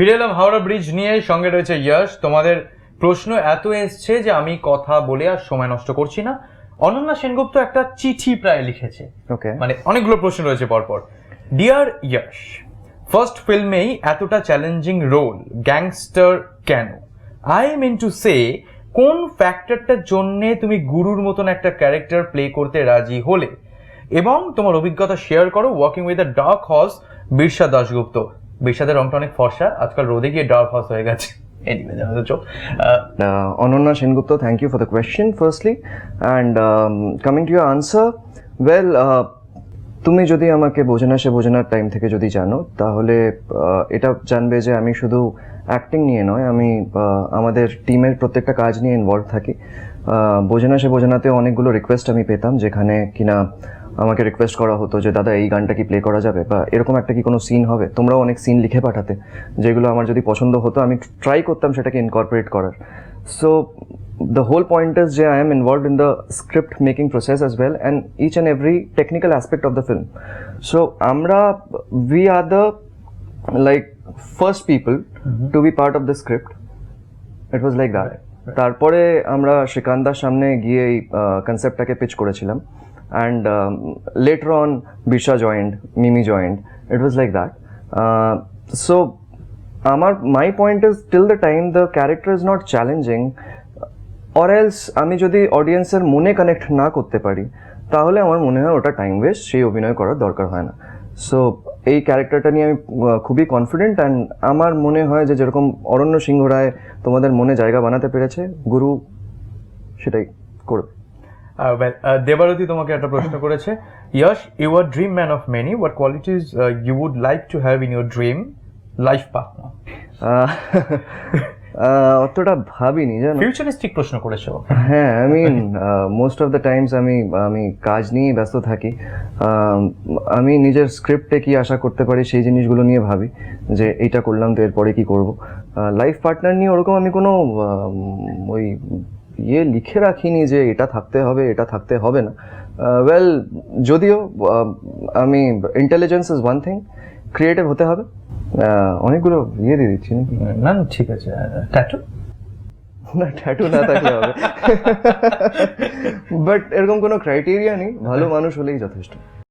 ফিরে এলাম হাওড়া ব্রিজ নিয়ে সঙ্গে রয়েছে ইয়াশ। তোমাদের প্রশ্ন এত এসছে যে আমি কথা বলে আর সময় নষ্ট করছি না। অনন্যা সেনগুপ্ত একটা চিঠি প্রায় লিখেছে। ওকে। মানে অনেকগুলো প্রশ্ন রয়েছে পরপর। ডিয়ার ইয়াশ ফার্স্ট ফিল্মেই এতটা চ্যালেঞ্জিং রোল গ্যাংস্টার কেন? আই মিন টু সে কোন ফ্যাক্টরটার জন্যে তুমি গুরুর মতন একটা ক্যারেক্টার প্লে করতে রাজি হলে? এবং তোমার অভিজ্ঞতা শেয়ার করো walking with the dark horse Birsa Dasgupta. বিরসাদের রংটা অনেক ফর্সা আজকাল রোদে গিয়ে ডার্ক হর্স হয়ে গেছে। এনিওয়ে জানো তো চোখ। Ananya Sengupta, thank you for the question, firstly. And um, coming to your answer, well, uh, তুমি যদি আমাকে বোঝানা সে বোঝানোর টাইম থেকে যদি জানো তাহলে এটা জানবে যে আমি শুধু অ্যাক্টিং নিয়ে নয় আমি আমাদের টিমের প্রত্যেকটা কাজ নিয়ে ইনভলভ থাকি। বোঝানা সে বোঝানাতে অনেকগুলো রিকোয়েস্ট আমি পেতাম যেখানে কিনা আমাকে রিকোয়েস্ট করা হতো যে দাদা এই গানটা কি প্লে করা যাবে? বা এরকম একটা কি কোনো সিন হবে? তোমরাও অনেক সিন লিখে পাঠাতে যেগুলো আমার যদি পছন্দ হতো আমি ট্রাই করতাম সেটাকে ইনকর্পোরেট করার। So the whole point is যে I am involve in the script making process as well and each and every technical aspect of the film so আমরা we are the like first people to be part of the script it was like that তারপরে আমরা শ্রীকান্তার সামনে গিয়ে এই কনসেপ্টটাকে pitch করেছিলাম। And later on বিশা joined Mimi joined it was like that so আমার my point is till the time the character is not challenging or else আমি যদি অডিয়েন্সের মনে কানেক্ট না করতে পারি, তাহলে আমার মনে হয় ওটা টাইম ওয়েস্ট সেই অভিনয় করার দরকার হয় না। সো এই ক্যারেক্টারটা নিয়ে আমি খুবই কনফিডেন্ট অ্যান্ড আমার মনে হয় যে যেরকম অরণ্য সিংহ রায় তোমাদের মনে জায়গা বানাতে পেরেছে গুরু সেটাই করবে। Uh, well, uh, দেবারতী তোমাকে একটা প্রশ্ন করেছে Yash you are dream man of many what qualities you would like to have in your dream life partner অতটা ভাবিনি জানো? ফিউচারিস্টিক প্রশ্ন করেছ। হ্যাঁ I mean most of the times আমি আমি কাজ নিয়েই ব্যস্ত থাকি। আমি নিজের স্ক্রিপ্টে কি আশা করতে পারি সেই জিনিসগুলো নিয়ে ভাবি যে এইটা করলাম তো এরপরে কি করব। লাইফ পার্টনার নিয়ে ওরকম আমি কোনো ওই ইয়ে লিখে রাখিনি যে এটা থাকতে হবে এটা থাকতে হবে না। ওয়েল যদিও আমি intelligence is one thing creative হতে হবে। অনেকগুলো ইয়ে দিয়ে দিচ্ছি নাকি? না না, ঠিক আছে। ট্যাটু না ট্যাটু না থাকলে হবে। বাট এরকম কোনো ক্রাইটেরিয়া নেই। ভালো মানুষ হলেই যথেষ্ট।